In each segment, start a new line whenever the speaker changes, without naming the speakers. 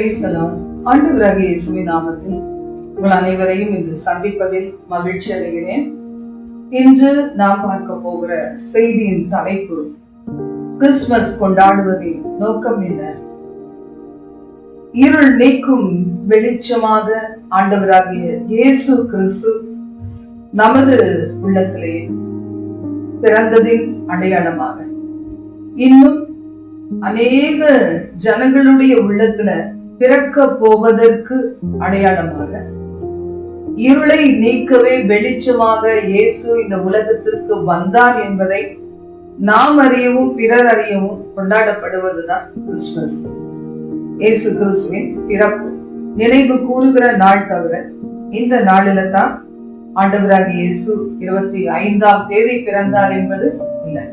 ஆண்டவராக இயேசுவின் நாமத்தில் உங்கள் அனைவரையும் இன்று சந்திப்பதில் மகிழ்ச்சி அடைகிறேன். இன்று நாம் பார்க்க போகிற செய்தியின் தலைப்பு கிறிஸ்துமஸ் கொண்டாடுவதின் நோக்கம் என்ன? இருள் நீக்கும் வெளிச்சமாக ஆண்டவராகிய இயேசு கிறிஸ்து நமது உள்ளத்திலே பிறந்ததின் அடையாளமாக. இன்னும் அநேக ஜனங்களுடைய உள்ளத்துல பிறக்க போவதற்கு அடையாளமாக. இருளை நீக்கவே வெளிச்சமாக இயேசு இந்த உலகத்திற்கு வந்தார் என்பதை நாம் அறியவும் பிறர் அறியவும் கொண்டாடப்படுவதுதான் கிறிஸ்துமஸ். இயேசு கிறிஸ்துவின் பிறப்பு. நினைவு கூறுகிற நாள் தவிர இந்த நாளில தான் ஆண்டவராக இயேசு இருபத்தி ஐந்தாம் தேதி பிறந்தார் என்பது இல்லை.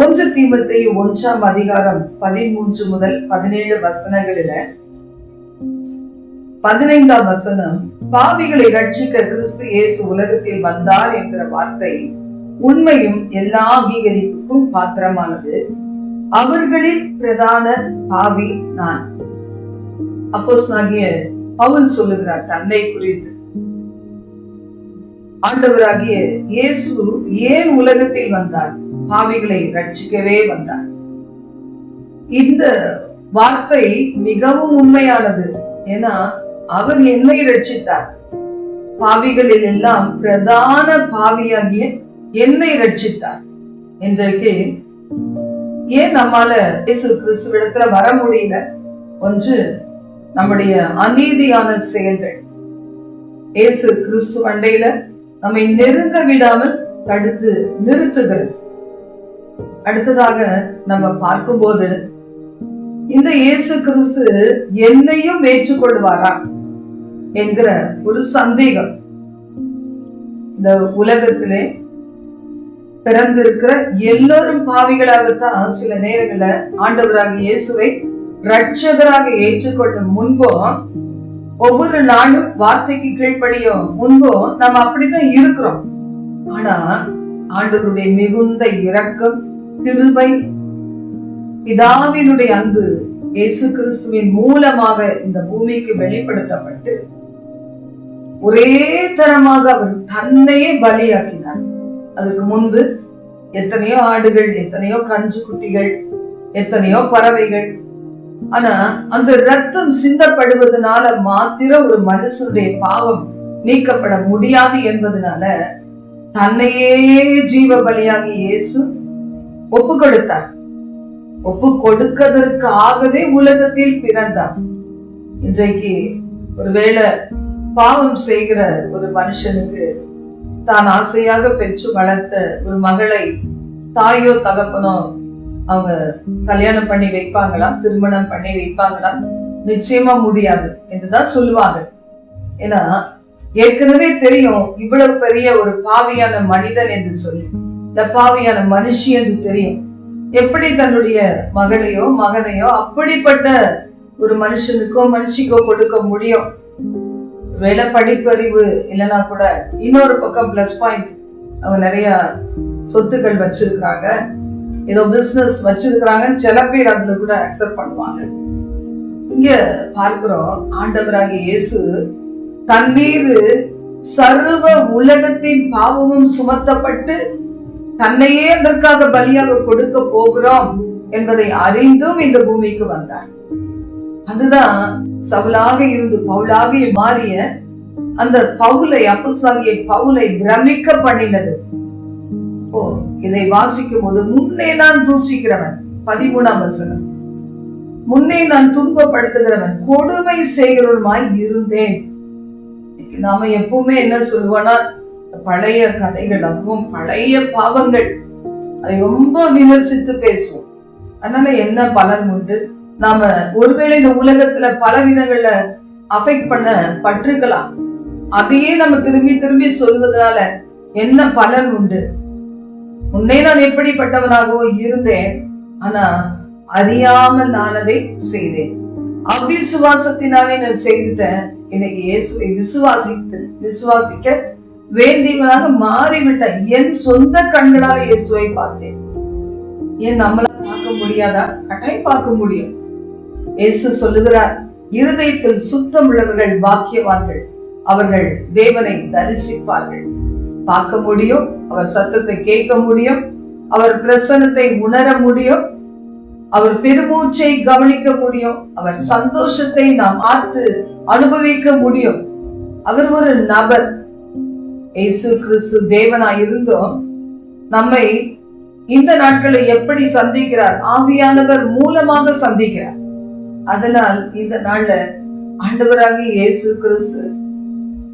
ஒன்று தீபத்தை ஒன்றாம் அதிகாரம் பதிமூன்று முதல் பதினேழு வசனங்களில பதினைந்தாம் வசனம் பாவிகளை ரட்சிக்க கிறிஸ்து இயேசு உலகத்தில் வந்தார் என்கிற வார்த்தை உண்மையும் எல்லா அங்கீகரிப்புக்கும் பாத்திரமானது. அவர்களில் பிரதான பாவி நான். அப்போஸ் ஆகிய பவுல் சொல்லுகிறார் தன்னை குறித்து. ஆண்டவராகிய இயேசு ஏன் உலகத்தில் வந்தார்? பாவிகளை ரட்சிக்கவே வந்தார். இந்த வார்த்தை மிகவும் உண்மையானது ஏன்னா அவர் என்னை ரட்சித்தார். பாவிகளில் எல்லாம் பிரதான பாவியாகிய என்னை ரட்சித்தார். இன்றைக்கு ஏன் நம்மால இயேசு கிறிஸ்துவிடத்துல வர முடியல? ஒன்று நம்முடைய அநீதியான செயல்கள். இயேசு கிறிஸ்து அண்டையில நம்மை நெருங்க விடாமல் தடுத்து நிறுத்துகிறது. அடுத்ததாக நம்ம பார்க்கும்போது இந்த இயேசு கிறிஸ்து என்னையும் ஏற்றுக்கொள்வாரா என்கிற ஒரு சந்தேகம் இந்த உலகத்திலே பிறந்திருக்கிற எல்லோரும் பாவிகளாகத்தான் சில நேரங்கள ஆண்டவராக இயேசுவை ரட்சகராக ஏற்றுக்கொள்ளும் முன்பும் ஒவ்வொரு நாளும் வார்த்தைக்கு கீழ்ப்படியும் முன்பும் நம்ம அப்படித்தான் இருக்கிறோம். ஆனா ஆண்டவருடைய மிகுந்த இரக்கம் திருவை பிதாவினுடைய அன்பு இயேசு கிறிஸ்துவின் மூலமாக இந்த பூமிக்கு வெளிப்படுத்தப்பட்டு ஒரே தரமாக அவர் தன்னையே பலியாக்கினார். அதுக்கு முன்பு எத்தனையோ ஆடுகள் எத்தனையோ கஞ்சு குட்டிகள் எத்தனையோ பறவைகள். ஆனா அந்த ரத்தம் சிந்தப்படுவதனால மாத்திர ஒரு மனுஷனுடைய பாவம் நீக்கப்பட முடியாது என்பதனால தன்னையே ஜீவ பலியாகி இயேசு ஒப்பு கொடுத்தார் ஒப்பு கொடுக்கதற்கு ஆகவே உலகத்தில் பிறந்தார். இன்றைக்கு ஒருவேளை பாவம் செய்கிற ஒரு மனுஷனுக்கு தான் ஆசையாக பெற்று வளர்த்த ஒரு மகளை தாயோ தகப்பனோ அவங்க கல்யாணம் பண்ணி வைப்பாங்களா? திருமணம் பண்ணி வைப்பாங்களா? நிச்சயமா முடியாது என்றுதான் சொல்லுவாங்க. ஏன்னா ஏற்கனவே தெரியும் இவ்வளவு பெரிய ஒரு பாவியான மனிதன் என்று சொல்லி. இந்த பாவியான மனுஷி என்று தெரியும். எப்படி தன்னுடைய மகளையோ மகனையோ அப்படிப்பட்ட ஒரு மனுஷனுக்கோ மனுஷிக்கோ கொடுக்க முடியும்? வேலை படிப்பறிவு இல்லைன்னா கூட இன்னொரு பக்கம் பிளஸ் பாயிண்ட் அவங்க நிறைய சொத்துக்கள் வச்சிருக்கிறாங்க. ஏதோ பிசினஸ் வச்சிருக்கிறாங்கன்னு சில பேர் அதுல கூட அக்செப்ட் பண்ணுவாங்க. இங்க பார்க்கிறோம் ஆண்டவராகிய இயேசு தன் மீது சர்வ உலகத்தின் பாவமும் சுமத்தப்பட்டு தன்னையே அதற்காக பலியாக கொடுக்க போகிறோம் என்பதை அறிந்தும் இந்த பூமிக்கு வந்தார். அதுதான் சவுலாக இருந்து பவுலாக மாறிய அந்த பவுலை அப்புசாகிய பவுலை பிரமிக்க பண்ணினது. ஓ இதை வாசிக்கும் போது முன்னே நான் தூசிக்கிறவன். பதிமூணாம் வசனம். முன்னே நான் துன்பப்படுத்துகிறவன் கொடுமை செய்கிறவனுமாய் இருந்தேன். நாம எப்பவுமே என்ன சொல்லுவோம்னா பழைய கதைகள் அதுவும் பழைய பாவங்கள் அதை ரொம்ப விமர்சித்து பேசுவோம். அதனால என்ன பலன் உண்டு? நாம ஒருவேளை இந்த உலகத்துல பல விதங்கள்ல அஃபெக்ட் பண்ண பட்டிருக்கலாம். அதையே நம்ம திரும்பி திரும்பி சொல்வதனால என்ன பலன் உண்டு? முன்னே நான் எப்படிப்பட்டவனாகவோ இருந்தேன் ஆனா அறியாமல் நான் அதை செய்தேன். அவ்விசுவாசத்தினாலே நான் செய்துட்டேன். இன்னைக்கு இயேசுவை விசுவாசித்து விசுவாசிக்க வேண்டியவனாக மாறிவிட்ட என் சொந்த கண்களால இயேசுவை பார்த்தேன். ஏன் நம்மளால பார்க்க முடியாதா? கட்டாயம் பார்க்க முடியும். இயேசு சொல்லுகிறார் இருதயத்தில் சுத்தம் உள்ளவர்கள் பாக்கியவான்கள். அவர்கள் தேவனை தரிசிப்பார்கள். பார்க்க முடியும் அவர் சத்தத்தை கேட்க முடியும் அவர் பிரசனத்தை உணர முடியும் அவர் பெருமூச்சை கவனிக்க முடியும் அவர் சந்தோஷத்தை நாம் பார்த்து அனுபவிக்க முடியும். அவர் ஒரு நபர். இயேசு கிறிஸ்து தேவனாய் இருந்தோம் நம்மை இந்த நாட்களை எப்படி சந்திக்கிறார்? ஆவியானவர் மூலமாக சந்திக்கிறார். அதனால் இந்த நாள்ல ஆண்டவராக இயேசு கிறிஸ்து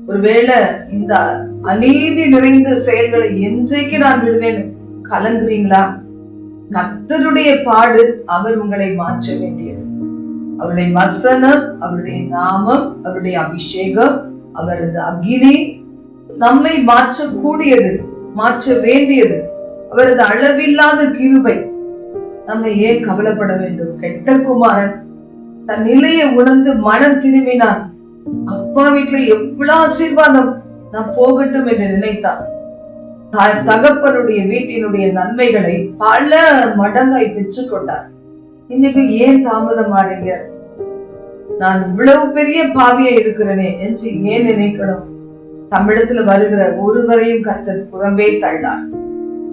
ஒருவேளை இந்த அநீதி நிறைந்த செயல்களை என்றைக்கு நான் விடுவேன்? கலங்குறீங்களா? கத்தருடைய பாடு அவர் உங்களை மாற்ற வேண்டியது. அவருடைய வசனம் அவருடைய நாமம் அவருடைய அபிஷேகம் அவரது அக்னி நம்மை மாற்றக்கூடியது மாற்ற வேண்டியது. அவரது அளவில்லாத கிருபை. நம்மை ஏன் கவலைப்பட வேண்டும்? கெட்ட குமாரன் தன் நிலையை உணர்ந்து மனம் திரும்பினான். அப்பா வீட்டுல எவ்வளவு ஆசீர்வாதம்? நான் போகட்டும் என்று நினைத்தான். தகப்பனுடைய வீட்டினுடைய நன்மைகளை பல மடங்காய் பெற்றுக்கொண்டார் இன்னைக்கு ஏன் தாமதமாறீங்க நான் இவ்வளவு பெரிய பாவியா இருக்கிறேனே என்று ஏன் நினைக்கணும்? தமிழத்துல வருகிற ஒருவரையும் கர்த்தர் புறம்பே தள்ளார்.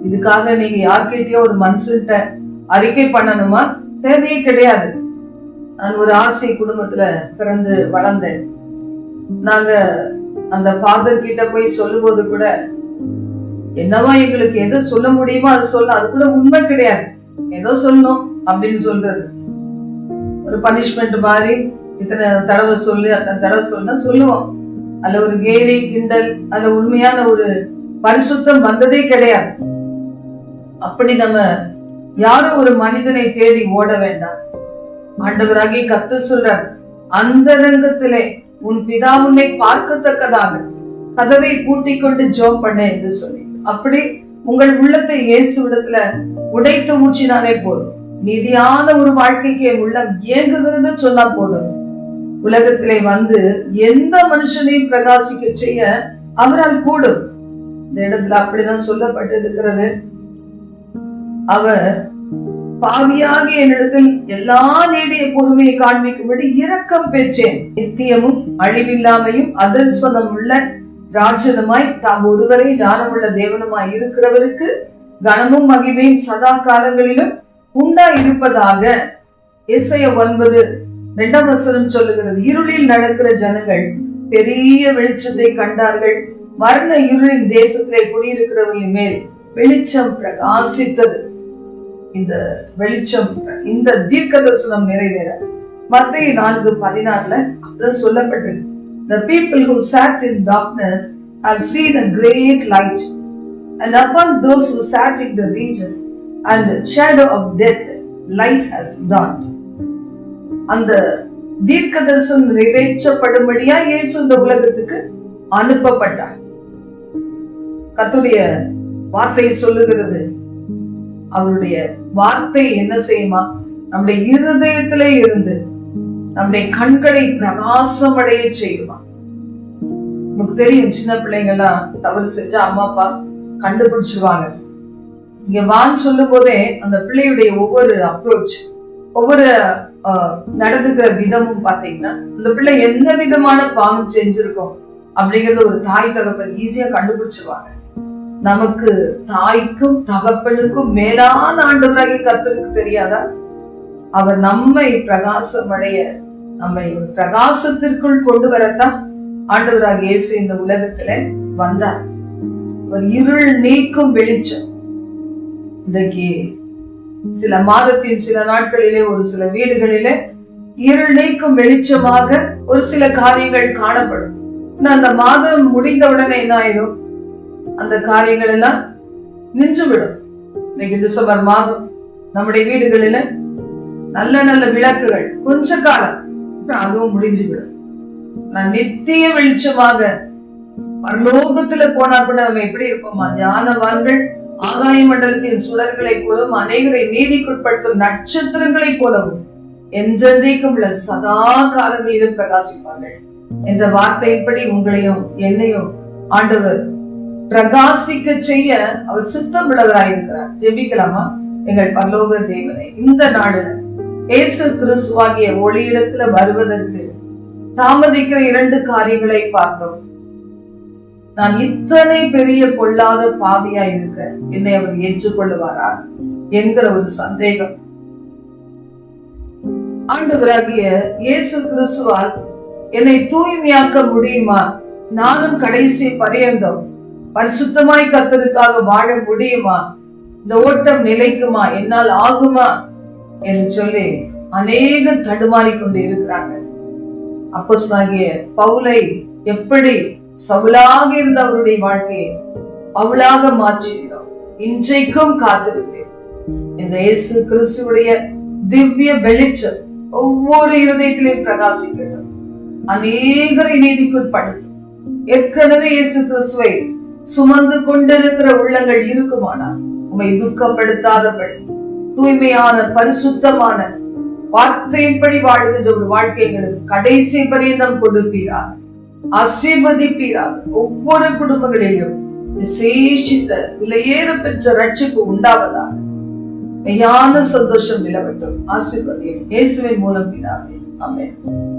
இதுக்காக நீங்க யார்கிட்டயோ ஒரு மனுஷன்ட்ட அறிக்கை பண்ணணுமா? தேவையே கிடையாது. நான் ஒரு ஆசை குடும்பத்துல பிறந்து வளர்ந்தேன். நாங்க அந்த ஃபாதர் கிட்ட போய் சொல்லும்போது கூட என்னவோ எங்களுக்கு எது சொல்ல முடியுமோ அது சொல்ல அது கூட உண்மை கிடையாது. ஏதோ சொல்லணும் அப்படின்னு சொல்றது. ஒரு பனிஷ்மெண்ட் மாதிரி இத்தனை தடவை சொல்லு அத்தனை தடவை சொன்னா சொல்லுவோம். அதுல ஒரு கேலி கிண்டல் அல்ல உண்மையான ஒரு பரிசுத்தம் வந்ததே கிடையாது. அப்படி நம்ம யாரும் ஒரு மனிதனை தேடி ஓட வேண்டாம். ஆண்டவராகி கத்து சொல்றார் அந்தரங்கத்திலே உன் பிதா உன்னை பார்க்கத்தக்கதாக கதவை பூட்டி கொண்டு ஜோம் பண்ண என்று சொல்லி. அப்படி உங்கள் உள்ளத்தை இயேசு விடத்துல உடைத்து ஊற்றினாலே போதும். நிதியான ஒரு வாழ்க்கைக்கு என் உள்ளம் இயங்குகிறது சொன்னா போதும். உலகத்திலே வந்து எந்த மனுஷனையும் பிரகாசிக்க செய்ய அவரால் கூடும். இந்த இடத்துல அப்படிதான் சொல்லப்பட்டிருக்கிறது. அவர் பாவியாக என்னிடத்தில் எல்லா நேடிய பொறுமையை காண்பிக்கும்படி இரக்கம் பெற்றேன். நித்தியமும் அழிவில்லாமையும் அதர்சனம் உள்ள ராஜனுமாய் தாம் ஒருவரை ஞானமுள்ள தேவனுமாய் இருக்கிறவருக்கு கனமும் மகிமையும் சதா காலங்களிலும் உண்டா இருப்பதாக இசைய ஒன்பது ரெண்டாம் வசனம் சொல்லுகிறது இருளில் நடக்கிற ஜனங்கள் பெரிய வெளிச்சத்தை கண்டார்கள். மரண இருளின் தேசத்திலே குடியிருக்கிறவர்களின் மேல் வெளிச்சம் பிரகாசித்தது. இந்த வெளிச்சம் இந்த தீர்க்க தரிசனம் நிறைவேற. மத்திய நான்கு பதினாறுல அப்படிதான் சொல்லப்பட்டது. The people who sat in darkness have seen a great light, and upon those who sat in the region and the shadow of death, light has dawned. அந்த தீர்க்க தரிசனம் நிறைவேற்றப்படும்படியா இயேசு இந்த உலகத்துக்கு அனுப்பப்பட்டார். கத்துடைய வார்த்தை சொல்லுகிறது. அவருடைய வார்த்தை என்ன செய்யுமா? நம்முடைய இருதயத்திலே இருந்து நம்முடைய கண்களை பிரகாசமடைய செய்யுமா? நமக்கு தெரியும் சின்ன பிள்ளைங்கெல்லாம் தவறு செஞ்சா அம்மா அப்பா கண்டுபிடிச்சிருவாங்க. இங்க வான்னு சொல்லும் போதே அந்த பிள்ளையுடைய ஒவ்வொரு அப்ரோச் ஒவ்வொரு நடந்துக்கிற விதமும் பாத்தீங்கன்னா அந்த பிள்ளை எந்த விதமான பாவம் செஞ்சிருக்கோம் அப்படிங்கறது ஒரு தாய் தகப்பன் ஈஸியா கண்டுபிடிச்சுவாங்க நமக்கு தாய்க்கும் தகப்பனுக்கும் மேலான ஆண்டவராகி கத்தருக்கு தெரியாதா? அவர் நம்மை பிரகாசமடைய நம்மை ஒரு பிரகாசத்திற்குள் கொண்டு வரத்தான் ஆண்டவராக இயேசு இந்த உலகத்துல வந்தார். அவர் இருள் நீக்கும் வெளிச்சம். இன்றைக்கு சில மாதத்தின் சில நாட்களிலே ஒரு சில வீடுகளிலே இருள் நீக்கும் வெளிச்சமாக ஒரு சில காரியங்கள் காணப்படும். அந்த மாதம் முடிந்த உடனே என்ன ஆயிடும்? அந்த காரியங்கள் எல்லாம் நின்றுவிடும். இன்னைக்கு டிசம்பர் மாதம் நம்முடைய வீடுகளில நல்ல நல்ல விளக்குகள் கொஞ்ச காலம் அதுவும் முடிஞ்சு விடும் நான் நித்திய வெளிச்சமாக பரலோகத்துல போனா கூட நம்ம எப்படி இருப்போமா? ஞானவான்கள் ஆகாய மண்டலத்தின் சுடர்களைப் போலவும் அநேகரை நீதிக்குட்படுத்தும் நட்சத்திரங்களைப் போலவும் என்றென்றைக்கும் உள்ள சதா காலங்களிலும் பிரகாசிப்பார்கள். என்ற வார்த்தையின்படி உங்களையும் என்னையும் ஆண்டவர் பிரகாசிக்க செய்ய அவர் சித்தம் உள்ளவராயிருக்கிறார் ஜெபிக்கலாமா? எங்கள் பரலோக தேவனை இந்த நாடுல இயேசு கிறிஸ்துவாகிய ஒளியிடத்துல வருவதற்கு தாமதிக்கிற இரண்டு காரியங்களை பார்த்தோம். நான் இத்தனை பெரிய பொல்லாத பாவியா இருக்க என்னை அவர் ஏற்றுக்கொள்ளுவாரா என்கிற ஒரு சந்தேகம். ஆண்டவராகிய இயேசு கிறிஸ்துவால் என்னை தூய்மையாக்க முடியுமா? நானும் கடைசி பரியந்தம் பரிசுத்தமாய் கத்ததுக்காக வாழ முடியுமா? இந்த ஓட்டம் நிலைக்குமா? என்னால் ஆகுமா? என்று சொல்லி அநேக தடுமாறி கொண்டு இருக்கிறாங்க. அப்போஸ்தலனாகிய பவுலை எப்படி சவுலாக இருந்த அவருடைய வாழ்க்கையை பவுலாக மாற்றினோம் இன்றைக்கும் காத்திருக்கிறேன். இந்த இயேசு கிறிஸ்துடைய திவ்ய வெளிச்சம் ஒவ்வொரு இருதயத்திலையும் பிரகாசிக்கட்டும். அநேகரை நீதிக்குட்படுத்தும் ஏற்கனவே இயேசு கிறிஸ்துவை சுமந்து கொண்டிருக்கிற உள்ளங்கள் இருக்குமானால் உம்மை துக்கப்படுத்தாதபடி தூய்மையான பரிசுத்தமான வார்த்தையின்படி வாழ்கின்ற ஒரு வாழ்க்கை எங்களுக்கு கடைசி பரியந்தம் கொடுப்பீராக. ஆசீர்வதிப்பீராக. ஒவ்வொரு குடும்பங்களிலும் விசேஷித்த விலையேற பெற்ற ரட்சிப்பு உண்டாவதாக. மெய்யான சந்தோஷம் நிலவட்டும். ஆசீர்வதியும் இயேசுவின் மூலம் பிதாவே. அமேன்